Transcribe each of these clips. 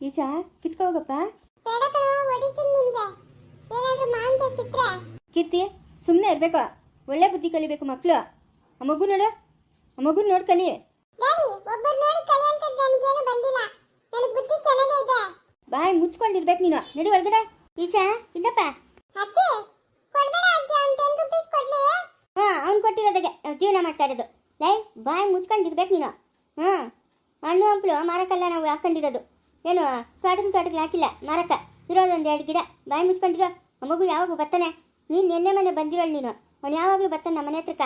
ಈಶಾ ಕಿತ್ಕೊ ಹೋಗಪ್ಪ ಬೇಡ ಕಣೋ ಹೊಡಿತೀನಿ ನಿನ್ಗೆ ಏನಾದ್ರೂ ಮಾಂಸ ಚಿತ್ರೆ ಕೀರ್ತಿ ಸುಮ್ಮನೆ ಇರ್ಬೇಕು. ಒಳ್ಳೆ ಬುದ್ಧಿ ಕಲಿಬೇಕು ಮಕ್ಕಳು ಆ ಮಗು ನೋಡು. ಆ ಮಗು ನೋಡ್ ಕಲಿ. ಬಾಯ್ ಮುಚ್ಕೊಂಡಿರ್ಬೇಕು ನೀನು. ನಡಿ ಒಳಗಡೆ ಈಶಾ ಕೊಡ್ಲಿ ಹಾಂ, ಅವ್ನು ಕೊಟ್ಟಿರೋದಾಗೆ ಜೀವನ ಮಾಡ್ತಾ ಇರೋದು. ಲೈ, ಬಾಯಿ ಮುಚ್ಕೊಂಡಿರ್ಬೇಕು ನೀನು. ಹಾಂ ಹಣ್ಣು ಹಂಪಲು ಮಾರಕ್ಕಲ್ಲ ನಾವು ಹಾಕೊಂಡಿರೋದು. ಏನು ತೋಟದ ತೋಟಕ್ಕೆ ಹಾಕಿಲ್ಲ ಮಾರಕ್ಕ. ಇರೋದೊಂದು ಎರಡು ಗಿಡ ಬಾಯಿ ಮುಚ್ಕೊಂಡಿರೋ ಮಗು ಯಾವಾಗ ಬರ್ತಾನೆ. ನೀನು ನಿನ್ನೆ ಮನೆ ಬಂದಿರೋಳು ನೀನು. ಅವನು ಯಾವಾಗಲೂ ಬರ್ತಾನೆ ನಮ್ಮ ಮನೆ ಹತ್ರಕ್ಕ.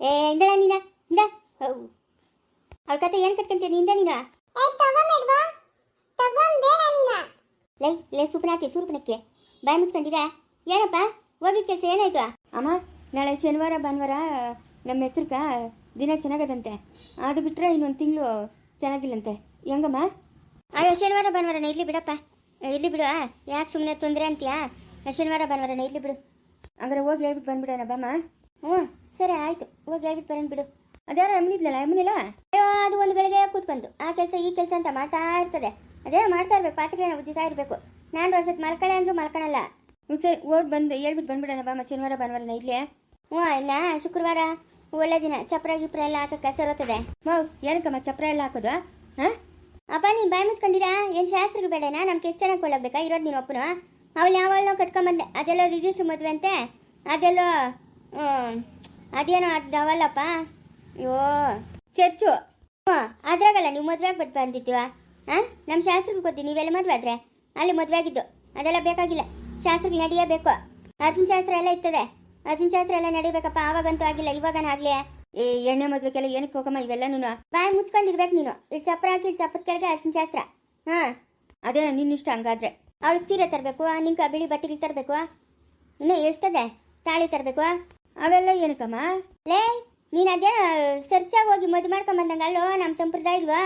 ಏ ಇಂದಳ ನೀನ? ಇಂದ? ಅವಳ ಕತೆ ಏನು ಕಟ್ಕೊಂತೀಯ? ನಿಂದ ನೀನು? ಲೈ ಲೇ ಸುಪ್ನಾತಿ ಸೂರ್ಪನಕ್ಕೆ. ಬಾಯಿ ಮುಚ್ಕೊಂಡಿರ ಏನಪ್ಪ? ಹೋಗಿ ಕೆಲಸ ಏನಾಯ್ತು? ಅಮ್ಮ ನಾಳೆ ಶನಿವಾರ ಭಾನುವಾರ ನಮ್ಮ ಹೆಸ್ರಕ್ಕ ದಿನ ಚೆನ್ನಾಗದಂತೆ. ಅದು ಬಿಟ್ಟರೆ ಇನ್ನೊಂದು ತಿಂಗಳು ಚೆನ್ನಾಗಿಲ್ಲಂತೆ. ಹೆಂಗಮ್ಮ? ಅಯ್ಯೋ ಶನಿವಾರ ಭಾನುವಾರನ ಇಲ್ಲಿ ಬಿಡಪ್ಪ. ಇಲ್ಲಿ ಬಿಡು ಯಾಕೆ ಸುಮ್ಮನೆ ತೊಂದರೆ ಅಂತೀಯಾ? ಶನಿವಾರ ಭಾನುವಾರನ ಇಲ್ಲಿ ಬಿಡು. ಹಂಗಾರೆ ಹೋಗಿ ಹೇಳ್ಬಿಟ್ಟು ಬಂದ್ಬಿಡೋಣ ಬಾಮ್ಮ. ಹ್ಞೂ ಸರಿ ಆಯಿತು. ಹೋಗಿ ಹೇಳ್ಬಿಟ್ಟು ಬರೋಣ ಬಿಡು. ಅದ್ಯಾರ ಅಮ್ಮನಿದ್ಲಲ್ಲ ಅಮ್ಮನಿಲ್ಲ? ಅಯ್ಯೋ ಅದು ಒಂದು ಗಳಿಗೆ ಕೂತ್ಕೊಂಡು ಆ ಕೆಲಸ ಈ ಕೆಲಸ ಅಂತ ಮಾಡ್ತಾ ಇರ್ತದೆ. ಅದೇ ಮಾಡ್ತಾ ಇರಬೇಕು ಪಾತ್ರೆಗಳನ್ನ ಉಜ್ಜಿತಾ ಇರಬೇಕು. ನಾನು ವರ್ಷಕ್ಕೆ ಮಲ್ಕಳೆ ಅಂದ್ರೂ ಮಲ್ಕೊಳಲ್ಲ ಹ್ಞೂ ಸರಿ ಓಡ್ ಬಂದು ಹೇಳ್ಬಿಟ್ಟು ಬಂದ್ಬಿಡೋಣ ಬಾಮ್ಮ. ಶನಿವಾರ ಭಾನುವಾರನ ಇಲ್ಲೇ ಹ್ಞೂ ಇನ್ನ ಶುಕ್ರವಾರ ಒಳ್ಳೆ ದಿನ. ಚಪ್ರ ಗಿಪ್ರ ಎಲ್ಲ ಹಾಕಕ್ಕೆ ಸರೋತದೆ ಮೌ, ಏನಕ್ಕಮ್ಮ ಚಪ್ರ ಎಲ್ಲ ಹಾಕೋದು ಅಪ್ಪ, ನೀನು ಬಾಯಿ ಮುಚ್ಕೊಂಡಿರಾ? ಏನು ಶಾಸ್ತ್ರಗಳು ಬೇಡನಾ? ನಮ್ಗೆ ಎಷ್ಟು ಚೆನ್ನಾಗಿ ಕೊಳ್ಳೋಗ್ಬೇಕಾ? ಇರೋದು ನೀನು ಒಪ್ಪನು? ಅವಳು ಯಾವಳನ್ನೋ ಕಟ್ಕೊಂಬಂದೆ. ಅದೆಲ್ಲೋ ರಿಜಿಸ್ಟ್ರ್ ಮದುವೆ ಅಂತೆ? ಅದೆಲ್ಲೋ ಅದೇನೋ ಅದು ಅವಲ್ಲಪ್ಪ? ಅಯ್ಯೋ, ಚರ್ಚು. ಹ್ಞೂ ಅದ್ರಾಗಲ್ಲ ನೀವು ಮದುವೆ ಆಗ್ಬಿಟ್ಟು ಬಂದಿದ್ದೀವ ಹಾಂ? ನಮ್ಮ ಶಾಸ್ತ್ರಕ್ಕೆ ಗೊತ್ತಿ ನೀವೆಲ್ಲ ಮದುವೆ ಆದರೆ? ಅಲ್ಲಿ ಮದುವೆ ಆಗಿದ್ದು. ಅದೆಲ್ಲ ಬೇಕಾಗಿಲ್ಲ. ಶಾಸ್ತ್ರಗಳು ನಡೆಯಬೇಕು ಅರ್ಜುನ್ ಶಾಸ್ತ್ರ ಎಲ್ಲ ಇರ್ತದೆ. ಅರ್ಜುನ್ ಜಾತ್ರೆ ಎಲ್ಲ ನಡಿಬೇಕಪ್ಪ ಆವಾಗಂತೂ ಆಗಿಲ್ಲ ಇವಾಗನ ಆಗ್ಲಿ. ಏ ಎಣ್ಣೆ ಮದ್ವೆಗೆಲ್ಲ ಏನಕ್ಕೆ ಹೋಗಮ್ಮ ಇವೆಲ್ಲನೂ ಬಾಯಿ ಮುಚ್ಕೊಂಡಿರ್ಬೇಕು ನೀನು. ಇಲ್ಲಿ ಚಪ್ರ ಹಾಕಿ ಇಲ್ಲಿ ಚಪ್ಪದ ಕೆಳಗೆ ಅರ್ಜುನ್ ಶಾಸ್ತ್ರ ಹಾ. ಅದೇ ನಿನ್ನ ಇಷ್ಟ ಹಂಗಾದ್ರೆ. ಅವಳಿಗೆ ಸೀರೆ ತರಬೇಕು ನಿಂಗೆ ಬಿಳಿ ಬಟ್ಟೆಗಳು ತರಬೇಕು. ಇನ್ನು ಎಷ್ಟದೆ? ತಾಳಿ ತರಬೇಕು. ಅವೆಲ್ಲ ಏನಕ್ಕಮ್ಮ? ಲೇ ನೀನು ಅದೇ ಸರ್ಚಾಗಿ ಹೋಗಿ ಮದುವೆ ಮಾಡ್ಕೊಂಡ್ ಬಂದಂಗ ಅಲ್ಲೋ ನಮ್ಮ ಸಂಪ್ರದಾಯ ಇಲ್ವಾ?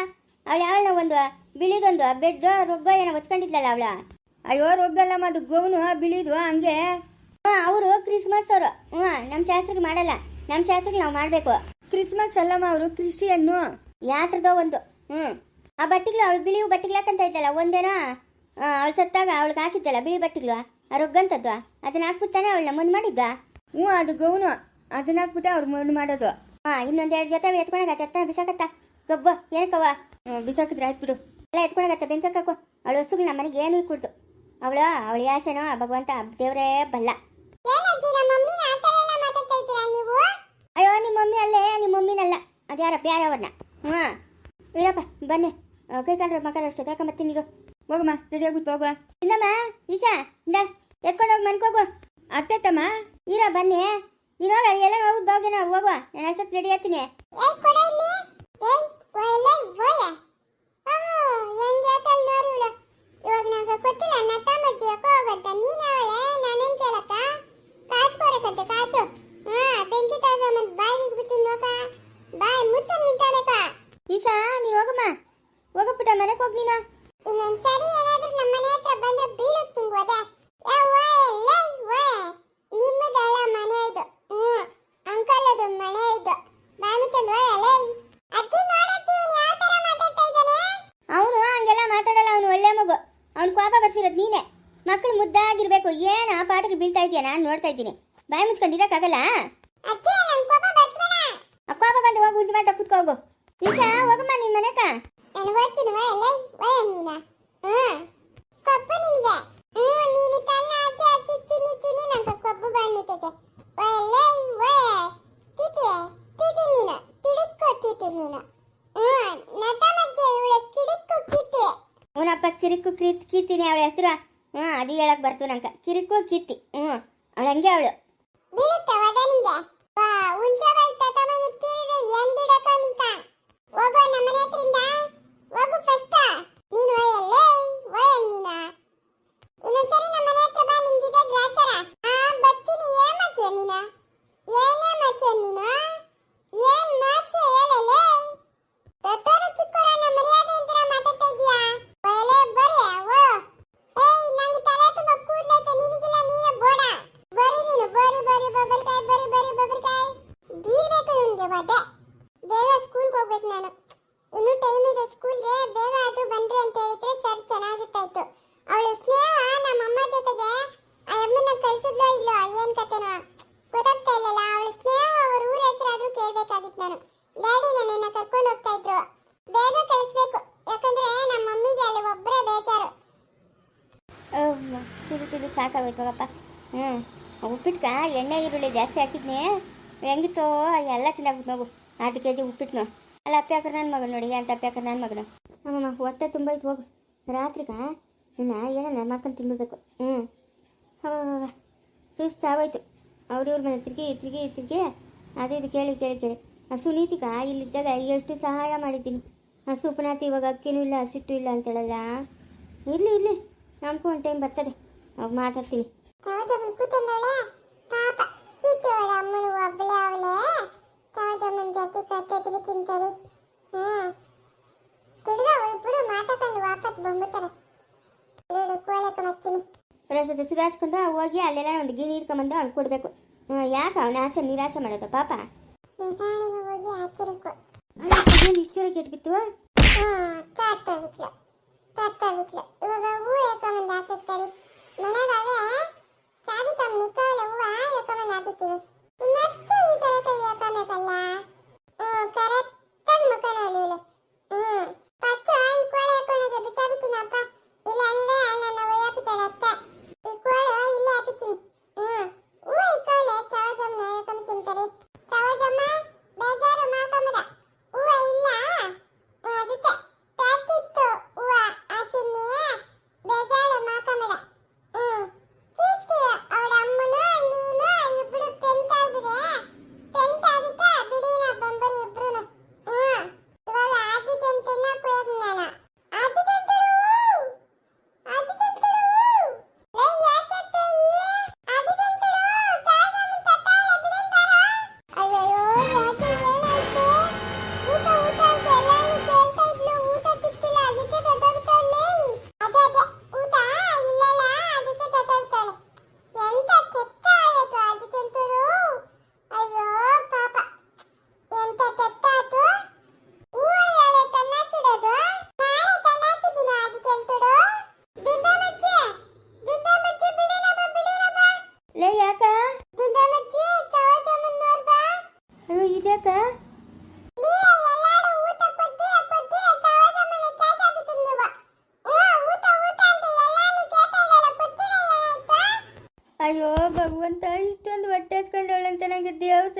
ಅವಳು ಯಾವಳ ಒಂದು ಬಿಳಿದೊಂದು ಬೆಡ್ ರೊಗ್ಗ ಏನೋ ಹೊತ್ಕೊಂಡಿದ್ಲಲ್ಲ ಅವಳ? ಅಯ್ಯೋ ರೊಗ್ಗಲ್ಲಮ್ಮ ಅದು ಗೋವನು ಬಿಳಿದು ಹಂಗೆ. ಅವರು ಕ್ರಿಸ್ಮಸ್ ಅವರು. ಹ್ಞೂ ನಮ್ಮ ಶಾಸ್ತ್ರಕ್ಕೆ ಮಾಡಲ್ಲ. ನಮ್ಮ ಶಾಸ್ತ್ರಕ್ಕೆ ನಾವು ಮಾಡಬೇಕು. ಕ್ರಿಸ್ಮಸ್ ಅಲ್ಲಮ್ಮ ಅವರು ಕ್ರಿಶ್ಚಿಯನ್ನು ಯಾತ್ರದೋ ಒಂದು. ಹ್ಞೂ ಆ ಬಟ್ಟೆಗಳು ಅವಳು ಬಿಳಿ ಬಟ್ಟೆಗಳು ಹಾಕಂತ ಇದ್ದಲ್ಲ ಒಂದೇನ? ಅವಳು ಸತ್ತಾಗ ಅವಳಿಗೆ ಹಾಕಿದ್ದಲ್ಲ ಬಿಳಿ ಬಟ್ಟೆಗಳು ಆ ರೊಗ್ಗಂತದ್ದು. ಅದನ್ನ ಹಾಕ್ಬಿಡ್ತಾನೆ ಅವಳನ್ನ ನಮ್ಮ ಮಾಡಿದ್ದ ಹ್ಞೂ ಅದು ಗೌನು. ಅದನ್ನ ಹಾಕ್ಬಿಟ್ಟು ಅವ್ರು ಮಣ್ಣು ಮಾಡೋದು. ಹಾಂ ಇನ್ನೊಂದು ಎರಡು ಜೊತೆ ಎತ್ಕೊಳಗತ್ತ ಎತ್ತ ಬಿಸಾಕತ್ತ? ಗಬ್ಬ ಏನಕ್ಕವ ಬಿಸಾಕಿದ್ರೆ ಆಯ್ತು ಬಿಡು. ಎಲ್ಲ ಎತ್ಕೊಳಗತ್ತ ಬೆಂಕಕ್ಕಾಕು ಅವಳು ವಸ್ತುಗಳು ನಮ್ಮ ಮನೆಗೆ ಏನು ಕೊಡ್ತು ಅವಳು ಅವಳ ಯಾಶನೋ ಭಗವಂತ ದೇವರೇ ಬಲ್ಲ. ಆ ಥರ ಎಲ್ಲ ಮಾತಾಡ್ತಾ ಇದ್ದೀರಾ ನೀವು? ಅಯ್ಯೋ ನಿಮ್ಮ ಮಮ್ಮಿ ಅಲ್ಲೇ ನಿಮ್ಮ ಮಮ್ಮಿನಲ್ಲ. ಅದ್ಯಾರಪ್ಪ ಯಾರವ್ರನ್ನ ಹ್ಞೂ ಇರಪ್ಪ ಬನ್ನಿ. ಕೈ ಕಾಲು ಮಕ್ಕಳು ಅಷ್ಟು. ತಳ್ಕೊಂಬತ್ತೀನಿ ನೀರು ಹೋಗಮ್ಮ ರೆಡಿ ಹೋಗ್ಬಿಟ್ಟು ಹೋಗುವ. ಇಂದಮ್ಮ ಈಶಾ ಇಂದ ಎತ್ಕೊಂಡು ಹೋಗಿ ಮನ್ಕೋಗು. ಅತ್ತೆ ತಮ್ಮ ಇರ ಬನ್ನಿ. ನೀನು ಹೋಗ ಎಲ್ಲ ಹೋಗ್ಬಿಟ್ಟು ಹೋಗಿ ನಾವು ಹೋಗುವ ನಾನು ಅಷ್ಟೊತ್ತು ರೆಡಿ ಆಗ್ತೀನಿ. ಇವಾಗ ಕೊಡ ಇಲ್ಲಿ ಏಯ್ ಒಳ್ಳೆ ಓಯ ಹೆಂಗ್ ಹೇಳ್ತಾಳೆ ನೋಡಿ ಇವಳು ಇವಾಗ ನಂಗೆ ಗೊತ್ತಿಲ್ಲ ನತ್ತಮ್ಮಜ್ಜಿ ಯಾಕೋ ಹೋಗಂತ ನೀನ್ ಅವಳೆ ನಾನೇನ್ ಕೇಳಕ್ಕ ಕಾಚ್ಕೋರಕಂತೆ ಕಾಚು ಹಾ ಬೆಂಕಿ ತಗೊಂಬಂದ್ ಬಾಯಿಗೆ ಬಿತ್ತೀನಿ ನೋಕ ಬಾಯಿ ಮುಚ್ಚ ನಿಂತಾಡಕ ಈಶಾ ನೀನು ಹೋಗಮ್ಮ ಹೋಗಪ್ಪಿಟ ಮನೆಗೆ ಹೋಗಿ ನೀನು ಇನ್ನೊಂದ್ಸರಿ ಏನಾದ್ರೂ ನಮ್ಮ ಮನೆ ಹತ್ರ ಬಂದ್ರೆ ಬೀಳುತ್ತೀನಿ ಹೋದೆ ನಿಮ್ಮದೆಲ್ಲ ಮನೆ ಇದು ಹ್ಮ್ ಅಂಕಲ್ ಅದು ಮನೆ ಇದು ಬಾಮುಚಂದ್ ಒಳ್ಳೆ ಅಜ್ಜಿ ನೋಡಜ್ಜಿ ಇವ್ನು ಯಾವ ತರ ಮಾತಾಡ್ತಾ ಇದ್ದಾನೆ ಅವನು ಹಂಗೆಲ್ಲ ಮಾತಾಡಲ್ಲ ಅವನು ಒಳ್ಳೆ ಮಗು ಅವ್ನು ಕೋಪ ಬರ್ಸಿರೋದು ನೀನೆ ಮಕ್ಕಳು ಮುದ್ದಾಗಿರ್ಬೇಕು ಏನು ಆ ಪಾಠಕ್ಕೆ ಬೀಳ್ತಾ ಇದೆಯಾ ನಾನು ನೋಡ್ತಾ ಇದ್ದೀನಿ ಬಾಯಿ ಮುಚ್ಕೊಂಡಿರಕ್ಕಾಗಲ್ಲ ಅಜ್ಜಿ ನನ್ ಕೋಪ ಬರ್ಸ್ಬೇಡ ಆ ಕೋಪ ಬಂದು ಹೋಗು ಉಜ್ಜಿ ಮಾತಾ ಕುತ್ಕೋ ಹೋಗು ಈಶಾ ಹೋಗಮ್ಮ ನಿನ್ನ ಮನೆಕ ನಾನು ಓದ್ತೀನಿ ಒಳ್ಳೆ ಒಳ್ಳೆ ನೀನ ಹ್ಮ್ ಕೊಬ್ಬು ನಿನಗೆ ಹ್ಮ್ ನೀನು ತನ್ನ ಅಜ್ಜಿ ಅಜ್ಜಿ ಚಿನಿ ಚಿನಿ ನಂಗೆ ಇದ್ದೀನಿ ಬಾಯಿ ಒಳ್ಳೆ ಒಳ್ಳೆ ತಿತಿ ಬಂದು ನೀನು. ತಿಡುಕ್ಕು ತಿತಿ ಕುತ್ಕೋ ಹ್ಮ್ ನಟಮಜ್ಜಿ ಹೋಗಮ್ಮ ನಿನ್ ಕಿತಿ. ಅವನಪ್ಪ ಕಿರಿಕು ಕೀತ್ ಕೀರ್ತಿನಿ ಅವಳ ಹೆಸರು. ಹ್ಞೂ ಅದು ಹೇಳಕ್ ಬರ್ತು ನಂಕ ಕಿರಿಕು ಕೀರ್ತಿ ಹ್ಞೂ ಅವಳು. ಹಂಗೆ ಅವಳು ಇನ್ನೊಂದ್ಸರಿ ನಮ್ಮನೆ ಹತ್ರ ಬಾ ನಿಂಗಿದೆ ಗ್ರಾಚಾರ. ಆ ಬಚ್ಚಿನಿ ಮಚ್ಚೆ ನೀನ? ಏನೇ ಉಪ್ಪಿಟ್ಟು ಸಾಕಾಗೋಯ್ತು ಅಪ್ಪ ಹ್ಞೂ ಉಪ್ಪಿಟ್ಕ? ಎಣ್ಣೆ, ಈರುಳ್ಳಿ ಜಾಸ್ತಿ ಹಾಕಿದ್ನಿ? ಹೆಂಗಿತ್ತೋ? ಎಲ್ಲ ತಿನ್ನಾಗ್ಬಿಟ್ಟು ಮಗು ಅರ್ಧ ಕೆ ಜಿ ಉಪ್ಪಿಟ್ನು. ಅಲ್ಲ ಅಪ್ಪ್ಯಾಕ್ರೆ ನನ್ನ ಮಗನ ನೋಡಿ. ಅಂತ ಅಪ್ಪ್ಯಾಕ್ರೆ ನನ್ನ ಮಗನ? ಅಮ್ಮಮ್ಮ, ಹೊಟ್ಟೆ ತುಂಬ ಇತ್ತು, ಹೋಗು. ರಾತ್ರಿಕಾ ಇನ್ನು ಏನೋ ನಾನು ಮಾಡ್ಕೊಂಡು ತಿನ್ಬಿಡ್ಬೇಕು. ಹ್ಞೂ ಹವ ಸುಸ್ತು ಆಗೋಯ್ತು ಅವ್ರಿವ್ರ ಮನೆ ತಿರುಗಿ ತಿರುಗಿ ತಿರುಗಿ. ಅದು ಇದು ಕೇಳಿ ಕೇಳಿ ಕೇಳಿ. ಹಸು ನೀತಿಗ ಇಲ್ಲಿದ್ದಾಗ ಎಷ್ಟು ಸಹಾಯ ಮಾಡಿದ್ದೀನಿ. ಹಸು ಸುಪನಾಥ್ ಇವಾಗ ಅಕ್ಕಿನೂ ಇಲ್ಲ ಹಸಿಟ್ಟು ಇಲ್ಲ ಅಂತೇಳಲ್ಲ ಇರಲಿ ಇರಲಿ. ನಮಗೂ ಒಂದು ಟೈಮ್ ಬರ್ತದೆ. ಅವಾಗ ಮಾತಾಡ್ತೀನಿ. ಪ್ರಶ್ನೆ ಸುಧಾರಿಸ್ಕೊಂಡು ಹೋಗಿ ಅಲ್ಲೆಲ್ಲ ಒಂದು ಗಿಣಿ ಹಿಡ್ಕೊಂಬಂದು ಅವ್ನು ಕೊಡಬೇಕು. ಯಾಕೆ ಅವನ ಆಚೆ ನಿರಾಸೆ ಮಾಡೋದು ಪಾಪ? ಇಷ್ಟರ ಕೆಟ್ಬಿತ್ತು ತಾತ ಬಿಟ್ಲು. ತಾತ ಬಿಟ್ಲು. ಇವಾಗ ಹೂ ಹೇಳ್ಕೊಂಬಂದು ಹಾಕಿರ್ತಾರೆ. Mama?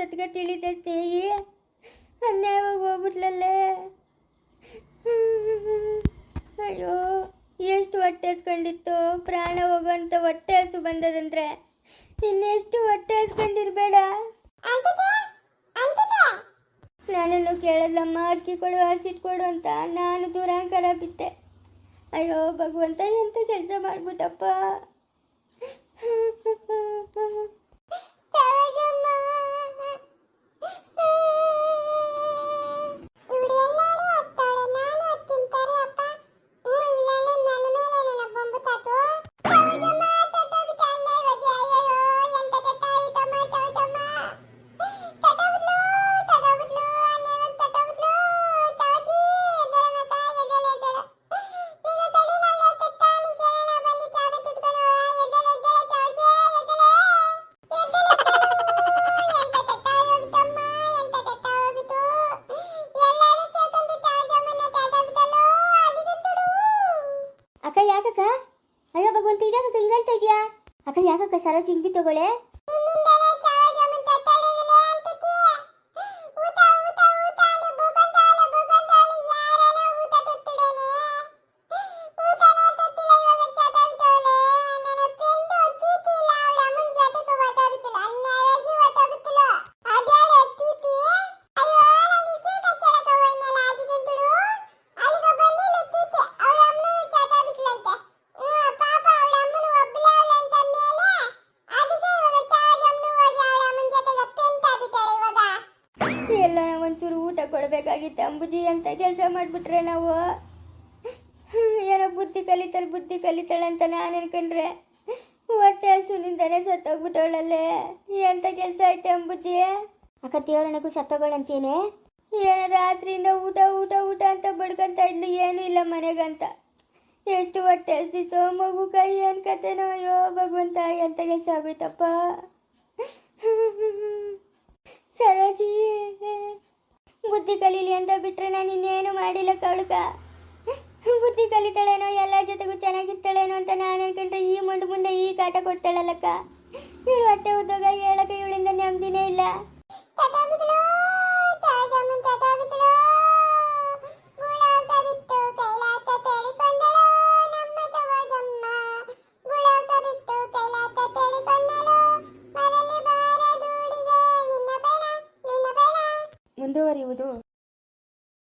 ತಿಳೀತೈತೆ. ತೇಯಿ ಅನ್ಯಾಯವಾಗಿ ಹೋಗ್ಬಿಟ್ಲಲ್ಲೇ. ಅಯ್ಯೋ ಎಷ್ಟು ಹೊಟ್ಟೆ ಹಸ್ಕೊಂಡಿತ್ತು. ಪ್ರಾಣ ಹೋಗುವಂತ ಹೊಟ್ಟೆ ಹಸು ಬಂದದಂದ್ರೆ ಇನ್ನೆಷ್ಟು ಹೊಟ್ಟೆ ಹಸ್ಕೊಂಡಿರ್ಬೇಡ. ನಾನನ್ನು ಕೇಳಲ್ಲಮ್ಮ ಅಕ್ಕಿ ಕೊಡು ಹಸಿಟ್ಟು ಕೊಡು ಅಂತ ನಾನು ದೂರಾಂಕರ ಬಿತ್ತೆ ಅಯ್ಯೋ ಭಗವಂತ ಎಂತ ಕೆಲಸ ಮಾಡ್ಬಿಟ್ಟಪ್ಪ. ಯಾಕಕ್ಕ? ಅಯ್ಯೋ ಭಗವಂತ ಇದಾಕಕ್ಕ ಹಿಂಗಳ್ತಾ ಇದೆಯಾ? ಅಕ್ಕ ಯಾಕಕ್ಕ ಸರೋಜ್ ಹಿಂಗೆ ತಗೊಳ್ಳೆ ಬುದ್ಧಿ ಅಂತ ಕೆಲಸ ಮಾಡಿಬಿಟ್ರೆ ನಾವು? ಏನೋ ಬುದ್ಧಿ ಕಲಿತಾಳೆ ಬುದ್ಧಿ ಕಲಿತಾಳೆ ಅಂತ ನಾನು ಅನ್ಕೊಂಡ್ರೆ. ಹೊಟ್ಟೆ ಹಸುನಿಂದಾನೆ ಸತ್ತೋಗ್ಬಿಟ್ಟವಳಲ್ಲೇ. ಎಂತ ಕೆಲಸ ಐತೆ ಅಂಬುಜಿ ಅಕ್ಕ ತೇವರಣಕ್ಕೂ ಸತ್ತೋಗಳಂತೇನೆ? ಏನೋ ರಾತ್ರಿಯಿಂದ ಊಟ ಊಟ ಊಟ ಅಂತ ಬಡ್ಕೊಂತ ಇದ್ಲು ಏನೂ ಇಲ್ಲ ಮನೆಗಂತ. ಎಷ್ಟು ಹೊಟ್ಟೆ ಹಸಿತೋ ಮಗು ಕೈ ಏನು ಕತೆನೋ ಅಯ್ಯೋ ಭಗವಂತ ಎಂತ ಕೆಲಸ ಆಗೋಯ್ತಪ್ಪ. ಸರೋಜಿ ಬುದ್ಧಿ ಕಲೀಲಿ ಅಂತ ಬಿಟ್ರೆ ನಾನು ಇನ್ನೇನು ಮಾಡಿಲ್ಲ ಕವಳಕ ಬುದ್ಧಿ ಕಲಿತಾಳೇನೋ, ಎಲ್ಲ ಜೊತೆಗೂ ಚೆನ್ನಾಗಿರ್ತಾಳೇನೋ ಅಂತ ನಾನು ಅನ್ಕೊಂಡ್ರೆ ಈ ಮುಂಡು ಮುಂದೆ ಈ ಕಾಟ ಕೊಡ್ತಾಳಲ್ಲಕ್ಕ. ಇವಳು ಹೊಟ್ಟೆ ಉದ್ಯೋಗ ಹೇಳಕ್ಕೆ ಇವಳಿಂದ